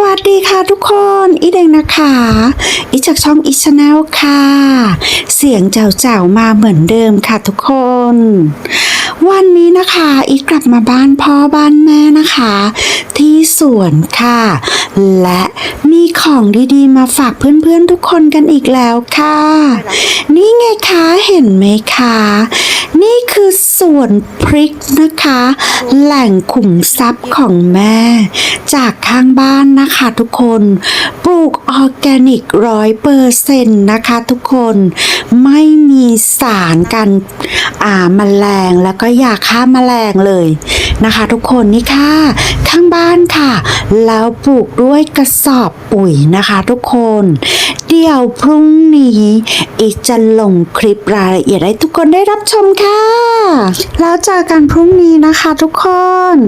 สวัสดีค่ะทุกคนอีเดงนะคะ อีจากช่องอีชแนลค่ะ เสียงเจ้าๆมาเหมือนเดิมค่ะทุกคน วันนี้นะคะ อีกลับมาบ้านพ่อบ้านแม่นะคะ ที่สวนค่ะ และมีของดีๆ มาฝากเพื่อนๆทุกคนกันอีกแล้วค่ะ นี่ไงคะเห็นไหมคะนี่คือส่วนพริกนะคะ แหล่งขุมทรัพย์ของแม่ จากข้างบ้านนะคะทุกคนปลูกออร์แกนิกร้อยเปอร์เซ็นต์นะคะทุกคนไม่มีสารกันอ่าแมลงแล้วก็ยาฆ่าแมลงเลย นะคะทุกคนนี่ค่ะข้างบ้านค่ะ แล้วปลูกด้วยกระสอบปุ๋ยนะคะทุกคน เดี๋ยวพรุ่งนี้อีกจะลงคลิปรายละเอียดให้ทุกคนได้รับชมค่ะ แล้วเจอกันพรุ่งนี้นะคะทุกคน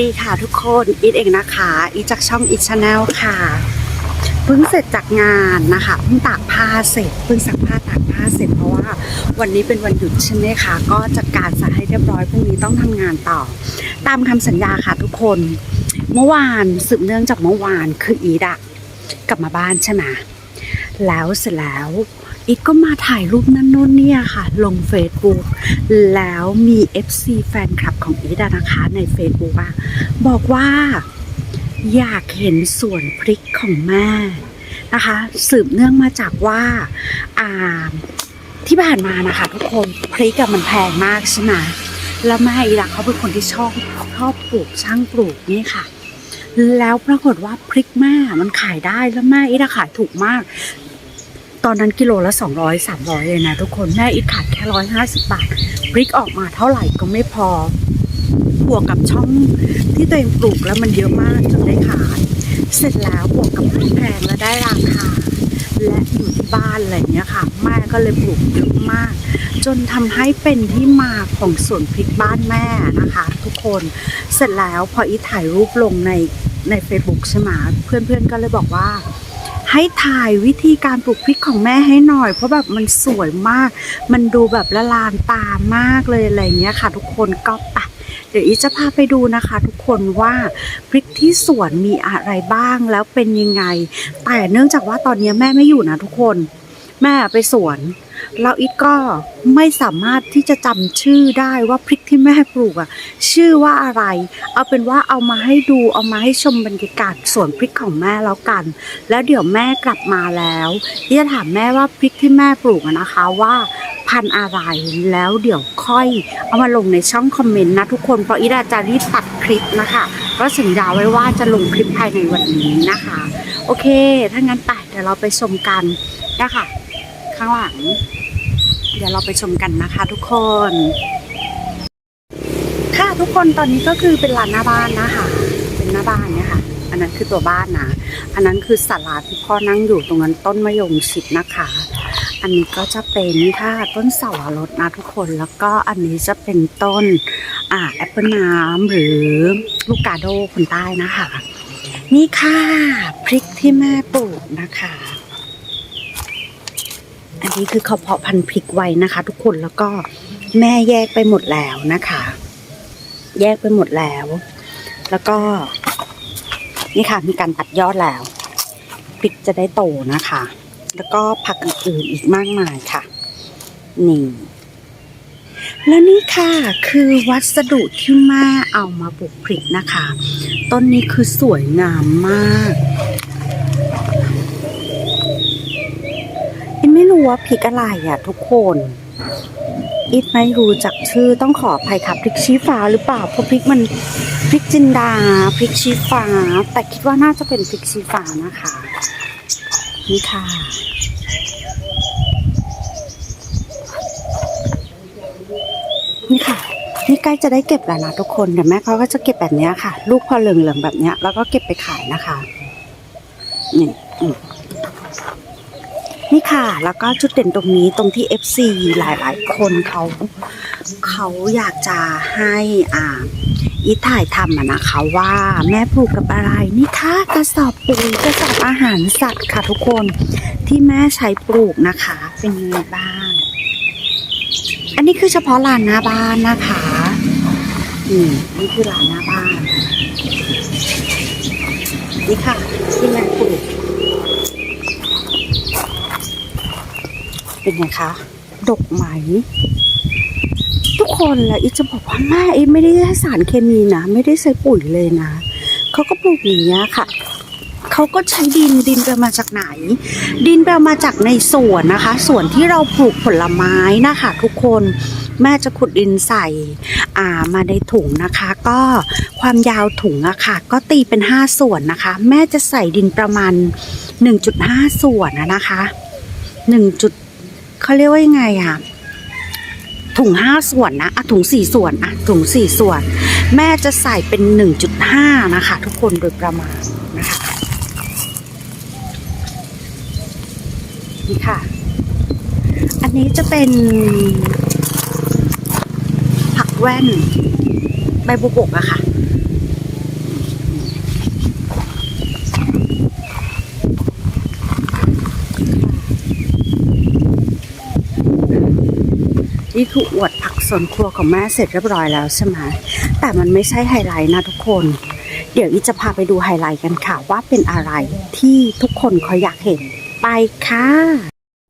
ดีค่ะทุกคนอีทเองนะคะ อีทจากช่องอีทชาแนลค่ะเพิ่งเสร็จจากงานนะคะเพิ่งตากผ้าเสร็จเพิ่งซักผ้าตากผ้าเสร็จเพราะว่าวันนี้เป็นวันหยุดใช่ไหมคะก็จัดการสะให้เรียบร้อยพรุ่งนี้ต้องทำงานต่อ ตามคำสัญญาค่ะทุกคน เมื่อวานสืบเนื่องจากเมื่อวานคืออีทอะกลับมาบ้านใช่ไหมแล้วเสร็จแล้ว อีกก็มาถ่ายรูปนั่นนู่นเนี่ยค่ะ ลง Facebook แล้วมี FC แฟนคลับของอีดนะคะใน Facebook อะบอกว่าอยากเห็นสวนพริกของแม่นะคะ สืบเนื่องมาจากว่าอ่าที่ผ่านมานะคะ ทุกคนพริกอะมันแพงมากใช่ไหมแล้วแม่อีดะเขาเป็นคนที่ชอบชอบปลูกช่างปลูกนี่ค่ะ แล้วปรากฏว่าพริกแม่มันขายได้แล้วแม่อีดะขายถูกมาก ตอนนั้นกิโลละ 200 300 เลยนะทุกคนแม่อีทขายแค่ 150 บาทพริกออกมาเท่าไหร่ก็ไม่พอบวกกับช่องที่ตัวเองปลูกแล้วมันเยอะมากจนได้ขาย เสร็จแล้วบวกกับริกแพงและได้ราคา และอยู่ที่บ้านอะไรเงี้ยค่ะ แม่ก็เลยปลูกเยอะมาก จนทำให้เป็นที่มาของสวนพริกบ้านแม่นะคะ ทุกคนเสร็จแล้วพออีถ่ายรูปลงในใน Facebook ใช่ไหมเพื่อนๆก็เลยบอกว่า ให้ถ่ายวิธีการปลูกพริกของแม่ให้หน่อย เพราะแบบมันสวยมาก มันดูแบบละลานตามากเลยอะไรเงี้ยค่ะ ทุกคนก็ไปเดี๋ยวอีจะพาไปดูนะคะ ทุกคนว่าพริกที่สวนมีอะไรบ้างแล้วเป็นยังไง แต่เนื่องจากว่าตอนนี้แม่ไม่อยู่นะทุกคน แม่ไปสวน แล้วอีทก็ไม่สามารถที่จะจำชื่อได้ว่าพริกที่แม่ปลูกอะชื่อว่าอะไร เอาเป็นว่าเอามาให้ดูเอามาให้ชมบรรยากาศสวนพริกของแม่แล้วกัน แล้วเดี๋ยวแม่กลับมาแล้วอีจะถามแม่ว่าพริกที่แม่ปลูกนะคะว่าพันธุ์อะไรแล้วเดี๋ยวค่อย เอามาลงในช่องคอมเมนต์นะทุกคนเพราะอีดาจะรีบตัดคลิปนะคะก็สัญญาไว้ว่าจะลงคลิปภายในวันนี้นะคะ โอเค ถ้างั้นไปเดี๋ยวเราไปชมกันนะคะข้างหลัง เดี๋ยวเราไปชมกันนะคะทุกคน ค่ะทุกคนตอนนี้ก็คือเป็นลานหน้าบ้านนะคะ เป็นหน้าบ้านเนี่ยค่ะ อันนั้นคือตัวบ้านนะ อันนั้นคือศาลาที่พ่อนั่งอยู่ตรงนั้นต้นมะยงชิดนะคะ อันนี้ก็จะเป็นค่ะต้นเสาวรสนะทุกคน แล้วก็อันนี้จะเป็นต้นอ่าแอปเปิลน้ำหรือลูกกาโดคนใต้นะคะ นี่ค่ะพริกที่แม่ปลูกนะคะ อันนี้คือเขาเพาะพันธุ์พริกไว้นะคะ ทุกคนแล้วก็แม่แยกไปหมดแล้วนะคะ แยกไปหมดแล้ว แล้วก็ นี่ค่ะ มีการตัดยอดแล้วพริกจะได้โตนะคะ แล้วก็ผักอื่นๆอีกมากมายค่ะ นี่แล้วนี่ค่ะคือวัสดุที่แม่เอามาปลูกพริกนะคะ ต้นนี้คือสวยงามมาก ว่าพริกอะไรอะทุกคนอิดไม่รู้จักชื่อต้องขออภัยครับพริกชี้ฟ้าหรือเปล่าเพราะพริกมันพริกจินดาพริกชี้ฟ้า แต่คิดว่าน่าจะเป็นพริกชี้ฟ้านะคะนี่ค่ะ นี่ค่ะ นี่ใกล้จะได้เก็บแล้วนะทุกคนเดี๋ยวแม่เขาก็จะเก็บแบบนี้ค่ะ ลูกพอเหลืองๆแบบนี้แล้วก็เก็บไปขายนะคะนี่อืม นี่ค่ะ แล้วก็จุดเด่นตรงนี้ตรงที่ FC หลายๆ คนเขาเขาอยากจะให้อ่าอีถ่ายทำอะนะคะว่าแม่ปลูกกับอะไรนี่ค่ะกระสอบปุ๋ยกระสอบอาหารสัตว์ค่ะทุกคนที่แม่ใช้ปลูกนะคะ เป็นยังไงบ้าง อันนี้คือเฉพาะลานหน้าบ้านนะคะอืมนี่คือลานหน้าบ้านนี่ค่ะที่แม่ปลูก เป็นไงคะ ดกไหม ทุกคนแล้วอีจะบอกว่าแม่อีไม่ได้ใช้สารเคมีนะ ไม่ได้ใช้ปุ๋ยเลยนะเขาก็ปลูกอย่างนี้ค่ะเขาก็ใช้ดินดินไปมาจากไหน ดินไปมาจากในสวนนะคะ สวนที่เราปลูกผลไม้นะคะทุกคนแม่จะขุดดินใส่อ่ามาในถุงนะคะ ก็ความยาวถุงอะค่ะ ก็ตีเป็น 5 ส่วนนะคะ แม่จะใส่ดินประมาณ 1.5 ส่วนอะนะคะ1จุด เขาเรียกว่ายังไงอะถุง5ส่วนนะอะถุง4ส่วนอะถุง4ส่วน แม่จะใส่เป็น1.5นะคะ ทุกคนโดยประมาณนะคะนี่ค่ะ อันนี้จะเป็นผักแว่นใบบุบกอะค่ะ นี่คืออวดผักสวนครัวของแม่เสร็จเรียบร้อยแล้วใช่ไหมแต่มันไม่ใช่ไฮไลท์นะทุกคน เดี๋ยวอีจะพาไปดูไฮไลท์กันค่ะ ว่าเป็นอะไรที่ทุกคนเขาอยากเห็นไปค่ะ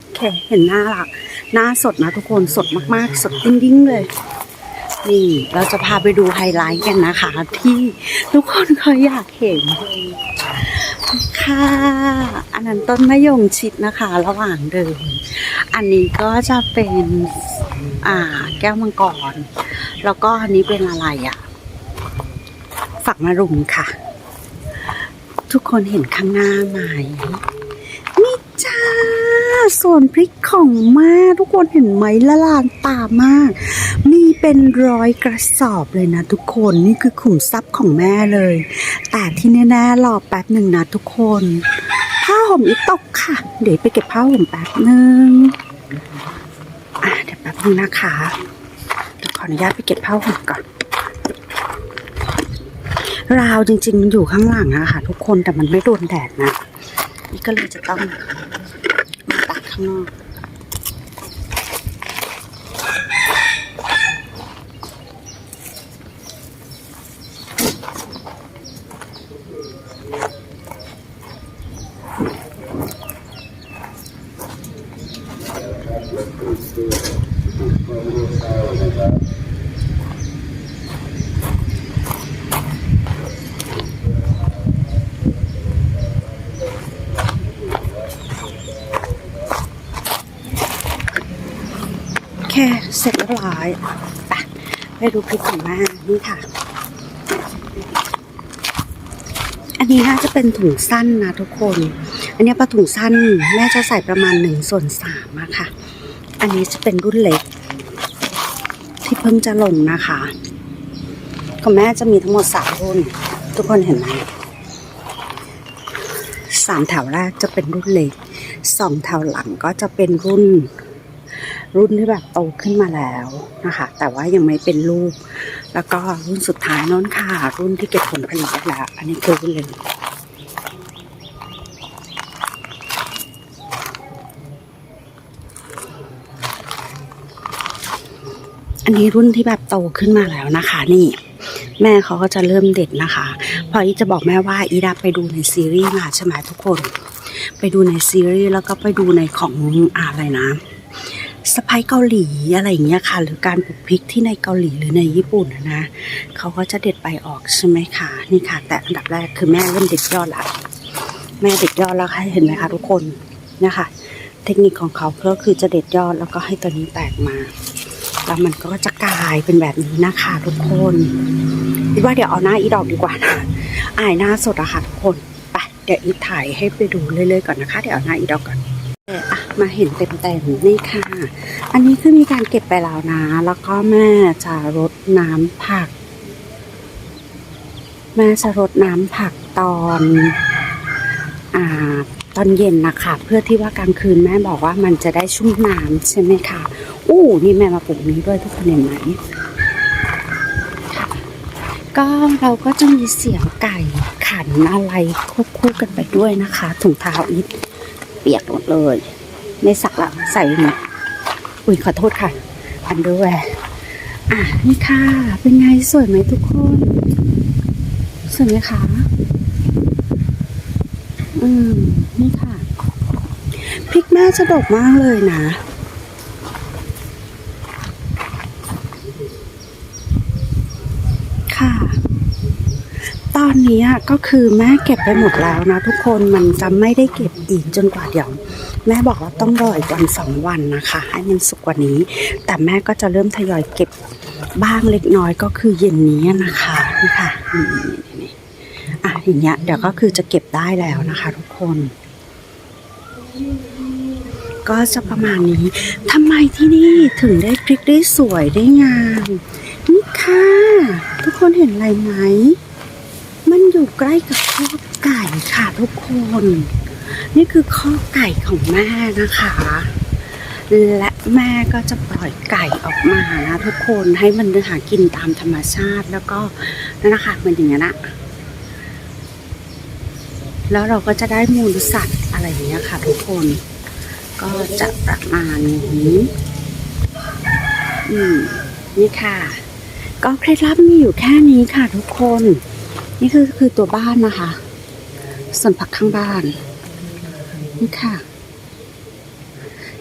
โอเคเห็นหน้าละหน้าสดนะทุกคนสดมากๆ สดดิ้งๆเลย นี่เราจะพาไปดูไฮไลท์กันนะคะ ที่ทุกคนเขาอยากเห็น ค่ะ อันนั้นต้นมะยงชิดนะคะ ระหว่างเดิน อันนี้ก็จะเป็นอ่าแก้วมังกร แล้วก็อันนี้เป็นอะไรอะ่ะ ฝักมะรุมค่ะ ทุกคนเห็นข้างหน้าไหมนี่จ้า ส่วนพริกของแม่ทุกคนเห็นไหมละลานตามาก มีเป็นร้อยกระสอบเลยนะทุกคนนี่คือขุมทรัพย์ของแม่เลย แต่ที่แน่ๆรอแป๊บหนึ่งนะทุกคน ผ้าห่มอีตกค่ะ เดี๋ยวไปเก็บผ้าห่มแป๊บหนึ่งอะเดี๋ยวแป๊บหนึงนะคะเดี๋ยวขออนุญาตไปเก็บผ้าห่มก่อนราวจริงๆมันอยู่ข้างหลังอะค่ะ ทุกคนแต่มันไม่โดนแดดนะ นี่ก็เลยจะต้อง มาตากข้างนอก โอเค เส ร้อยไปไปดูพริกของแม่นี่ค่ะ อันนี้น่าจะเป็นถุงสั้นนะทุกคน อันนี้ปลาถุงสั้นแม่จะใส่ประมาณหนึ่งส่วนสามอะค่ะ อันนี้จะเป็นรุ่นเล็ก ที่เพิ่งจะลงนะคะของแม่จะมีทั้งหมดสามรุ่น ทุกคนเห็นไหมสามแถวแรกจะเป็นรุ่นเล็กสองแถวหลังก็จะเป็นรุ่น รุ่นที่แบบโตขึ้นมาแล้วนะคะ แต่ว่ายังไม่เป็นลูก แล้วก็รุ่นสุดท้ายน้นค่ะ รุ่นที่เก็บผลผลิตแล้วอันนี้คือรุ่นเลยอันนี้รุ่นที่แบบโตขึ้นมาแล้วนะคะ นี่ แม่เขาก็จะเริ่มเด็ดนะคะ พออีจะบอกแม่ว่าอีดาไปดูในซีรีส์มาใช่ไหมทุกคน ไปดูในซีรีส์แล้วก็ไปดูในของอะไรนะ สไปเกาหลีอะไรอย่างเงี้ยค่ะ หรือการปลูกพริกที่ในเกาหลีหรือในญี่ปุ่นนะนะเขาก็จะเด็ดใบออกใช่ไหมคะนี่ค่ะ แต่อันดับแรกคือแม่เริ่มเด็ดยอดละแม่เด็ดยอดแล้วค่ะเห็นไหมคะทุกคนเนี่ยค่ะเทคนิคของเขาก็คือจะเด็ดยอดแล้วก็ให้ตัวนี้แตกมาแล้วมันก็จะกลายเป็นแบบนี้นะคะทุกคนคิดว่าเดี๋ยวเอาหน้าอีดอกดีกว่านะอายหน้าสดอะค่ะทุกคนไปเดี๋ยวอีถ่ายให้ไปดูเรื่อยๆก่อนนะคะ เดี๋ยวเอาหน้าอีดอกก่อน มาเห็นเต็มๆนี่ค่ะ อันนี้คือมีการเก็บไปแล้วนะ แล้วก็แม่จะรดน้ำผัก แม่จะรดน้ำผักตอนอ่าตอนเย็นนะคะเพื่อที่ว่ากลางคืนแม่บอกว่ามันจะได้ชุ่มน้ำใช่ไหมคะอู้นี่แม่มาปลูกนี้ด้วยทุกคนเห็นไหมก็เราก็จะมีเสียงไก่ขันอะไรควบคู่กันไปด้วยนะคะถุงเท้าอีทเปียกหมดเลย ในสักละใส่หมดอุ้ยขอโทษค่ะอันเดอร์แวร์อะนี่ค่ะ เป็นไงสวยไหมทุกคน สวยไหมคะอืม นี่ค่ะพริกแม่จะดกมากเลยนะ ต อนนี้ก็คือแม่เก็บไปหมดแล้วนะ ทุกคนมันจะไม่ได้เก็บอีกจนกว่าเดี๋ยว แม่บอกว่าต้องรออีกวันสองวันนะคะ ให้มันสุกกว่านี้ แต่แม่ก็จะเริ่มทยอยเก็บบ้างเล็กน้อยก็คือเย็นนี้นะคะนี่ค่ะนี่นี่นี่อะอย่างเงี้ยเดี๋ยวก็คือจะเก็บได้แล้วนะคะ ทุกคน ก็จะประมาณนี้ทำไมที่นี่ถึงได้พริกได้สวยได้งามนี่ค่ะ ทุกคนเห็นอะไรไหม มันอยู่ใกล้กับข้อไก่ค่ะทุกคน นี่คือข้อไก่ของแม่นะคะ และแม่ก็จะปล่อยไก่ออกมานะทุกคนให้มันหากินตามธรรมชาติแล้วก็นั่นนะคะมันอย่างนั้นอะแล้วเราก็จะได้มูลสัตว์อะไรอย่างเงี้ยค่ะทุกคน ก็จะประมาณนี้อืมนี่ค่ะ ก็เคล็ดลับมีอยู่แค่นี้ค่ะทุกคน นี่คือคือตัวบ้านนะคะ ส่วนผักข้างบ้าน นี่ค่ะ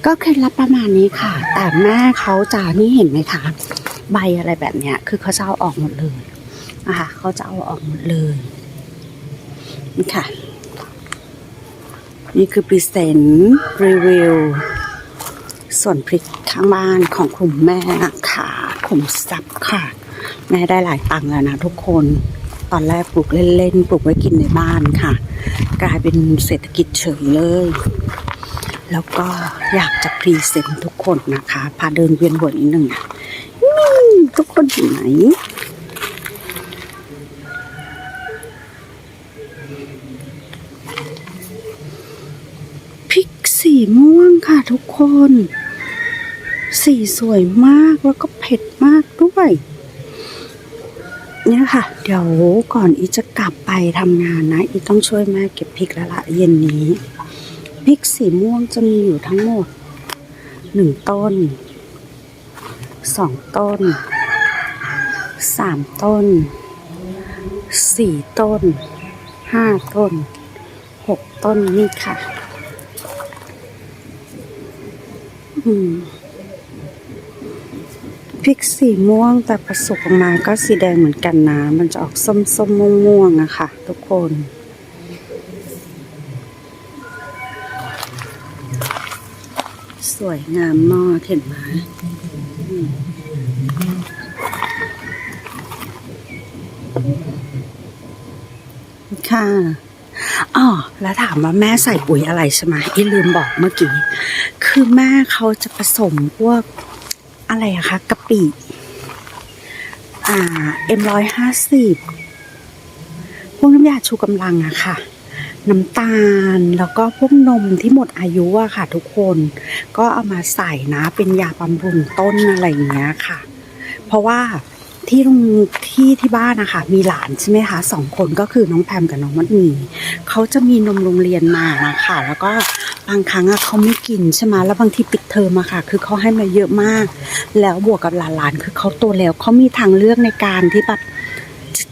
ก็เคล็ดลับประมาณนี้ค่ะ แต่แม่เขาจะนี่เห็นไหมคะใบอะไรแบบเนี้ย คือเขาจะเอาออกหมดเลยนะคะเขาจะเอาออกหมดเลยนี่ค่ะ นี่คือพรีเซนต์รีวิวส่วนพริกข้างบ้านของกลุ่มแม่นะคะกลุ่มซับค่ะ แม่ได้หลายตังค์แล้วนะทุกคน ตอนแรกปลูกเล่นๆปลูกไว้กินในบ้านค่ะ กลายเป็นเศรษฐกิจเฉยเลย แล้วก็อยากจะพรีเซนต์ทุกคนนะคะ พาเดินเวียนหัวนิดหนึ่งอะทุกคนเห็นไหมพริกสีม่วงค่ะทุกคน สีสวยมากแล้วก็เผ็ดมากด้วย เนี่ยค่ะ เดี๋ยวก่อนอีจะกลับไปทำงานนะ อีต้องช่วยแม่เก็บพริกล้วละเย็นนี้พริกสีม่วงจะมีอยู่ทั้งหมดหนึ่งต้นสองต้นสามต้นสี่ต้นห้าต้นหกต้นนี่ค่ะ อืม ริกสีม่วงแต่ผสมออกมาก็สีแดงเหมือนกันนะ มันจะออกส้มส้มๆม่วงๆอะค่ะ ทุกคน สวยงามมากเห็นไหมอืมค่ะอ๋อแล้วถามว่าแม่ใส่ปุ๋ยอะไรใช่ไหมอีลืมบอกเมื่อกี้ คือแม่เขาจะผสมพวก อะไรอะคะกะปิ อ่าเอ็มร้อยห้าสิบพวกน้ำยาชูกำลังอะค่ะ น้ำตาลแล้วก็พวกนมที่หมดอายุอะค่ะ ทุกคนก็เอามาใส่นะเป็นยาบำรุงต้นอะไรอย่างเงี้ยค่ะ เพราะว่าที่โรงที่ที่บ้านนะคะมีหลานใช่ไหมคะสองคนก็คือน้องแพมกับน้องมัดมีเขาจะมีนมโรงเรียนมานะคะแล้วก็ บางครั้งอะเขาไม่กินใช่ไหมแล้วบางทีปิดเทอมอะค่ะ คือเขาให้มาเยอะมาก แล้วบวกกับหลานๆคือเขาโตแล้วเขามีทางเลือกในการที่แบบ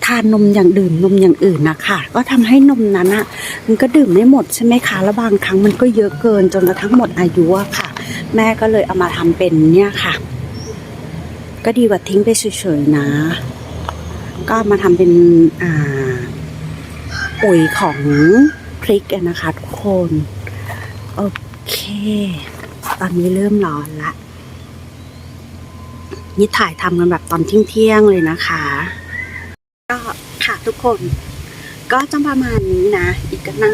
ทานนมอย่างดื่มนมอย่างอื่นนะคะก็ทำให้นมนั้นอะมันก็ดื่มไม่หมดใช่ไหมคะแล้วบางครั้งมันก็เยอะเกินจนกระทั่งหมดอายุอะค่ะ แม่ก็เลยเอามาทำเป็นเนี่ยค่ะ ก็ดีกว่าทิ้งไปเฉยๆนะ ก็มาทำเป็นอ่าปุ๋ยของพริกนะคะทุกคน โอเค ตอนนี้เริ่มร้อนละ นี่ถ่ายทำกันแบบตอนเที่ยงๆเลยนะคะ ก็ค่ะทุกคน ก็จะประมาณนี้นะ อีกก็นั่ง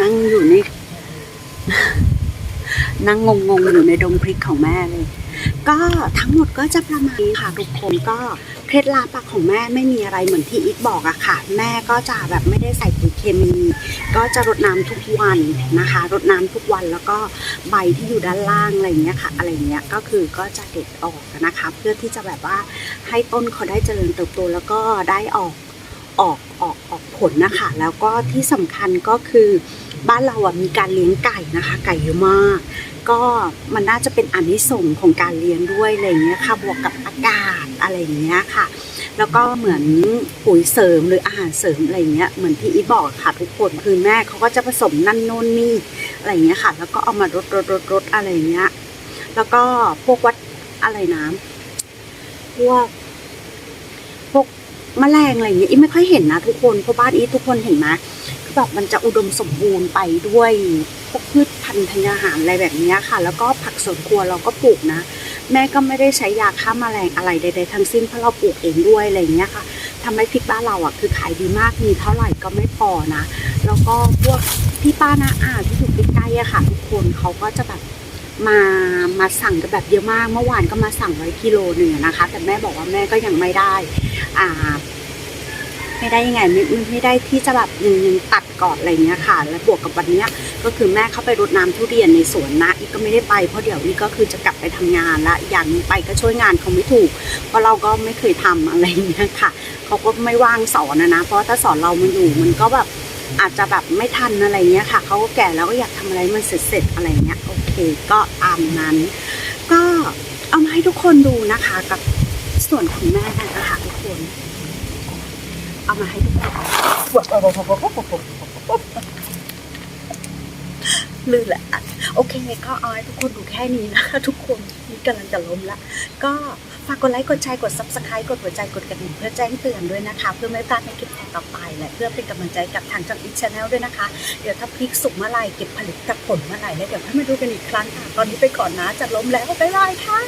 นั่งอยู่ใน นั่งงงๆอยู่ในดงพริกของแม่เลย ก็ทั้งหมดก็จะประมาณนี้ค่ะทุกคนก็ เคล็ดลับของแม่ไม่มีอะไรเหมือนที่อีทบอกอะค่ะ แม่ก็จะแบบไม่ได้ใส่ปุ๋ยเคมี ก็จะรดน้ำทุกวันนะคะรดน้ำทุกวันแล้วก็ใบที่อยู่ด้านล่างอะไรเงี้ยค่ะอะไรเงี้ยก็คือก็จะเด็ดออกนะคะ เพื่อที่จะแบบว่าให้ต้นเขาได้เจริญเติบโตแล้วก็ได้ออกออกออกออกผลนะคะ แล้วก็ที่สำคัญก็คือ บ้านเราอะมีการเลี้ยงไก่นะคะ ไก่เยอะมาก ก็มันน่าจะเป็นอานิสงส์ของการเลี้ยงด้วยอะไรเงี้ยค่ะ บวกกับอากาศอะไรอย่างเงี้ยค่ะ แล้วก็เหมือนปุ๋ยเสริมหรืออาหารเสริมอะไรเงี้ย เหมือนที่อีบอกค่ะทุกคนคือแม่เขาก็จะผสมนั่นโน่นนี่อะไรเงี้ยค่ะ แล้วก็เอามารดรดรดรดอะไรเงี้ย แล้วก็พวกวัดอะไรนะพวกพวกแมลงอะไรเงี้ยอีไม่ค่อยเห็นนะทุกคนเพราะบ้านอีทุกคนเห็นไหม แบบมันจะอุดมสมบูรณ์ไปด้วยพวกพืชพันธุ์ธัญญาหารอะไรแบบนี้ค่ะ แล้วก็ผักสวนครัวเราก็ปลูกนะ แม่ก็ไม่ได้ใช้ยาฆ่าแมลงอะไรใดๆทั้งสิ้นเพราะเราปลูกเองด้วยอะไรเงี้ยค่ะทำให้พริกบ้านเราอะคือขายดีมากมีเท่าไหร่ก็ไม่พอนะแล้วก็พวกพี่ป้านาอาที่อยู่ใกล้ๆอะค่ะทุกคนเขาก็จะแบบมามาสั่งกันแบบเยอะมาก เมื่อวานก็มาสั่งไว้กิโลหนึ่งนะคะ แต่แม่บอกว่าแม่ก็ยังไม่ได้ อ่า ไม่ได้ยังไงไม่ไม่ไม่ได้ที่จะแบบยังยังตัดก่อนอะไรเงี้ยค่ะ แล้วบวกกับวันเนี้ยก็คือแม่เข้าไปรดน้ำทุเรียนในสวนนะอีกก็ไม่ได้ไปเพราะเดี๋ยวนี้ก็คือจะกลับไปทำงานละอย่างไปก็ช่วยงานเขาไม่ถูก เพราะเราก็ไม่เคยทำอะไรเงี้ยค่ะเขาก็ไม่ว่างสอนนะนะเพราะถ้าสอนเรามันอยู่มันก็แบบอาจจะแบบไม่ทันอะไรเงี้ยค่ะเขาก็แก่แล้วก็อยากทำอะไรมันเสร็จๆอะไรเงี้ยโอเคก็ตามนั้น ก็เอามาให้ทุกคนดูนะคะกับส่วนของแม่นะคะทุกคน เอามาให้ทุกคนลื่นแหละอะโอเคก็เอาให้ทุกคนดูแค่นี้นะคะทุกคนนี่กำลังจะล้มละ ก็ฝากกดไลค์กดแชร์กด subscribe กดหัวใจกดกระดิ่งเพื่อแจ้งเตือนด้วยนะคะ เพื่อไม่พลาดในคลิปต่อไปและเพื่อเป็นกำลังใจกับทางช่องอีชแนลด้วยนะคะ เดี๋ยวถ้าพริกสุกเมื่อไหร่เก็บผลิตผลเมื่อไหร่แล้วเดี๋ยวให้มาดูกันอีกครั้งค่ะ ตอนนี้ไปก่อนนะจะล้มแล้วบ๊ายบายค่ะ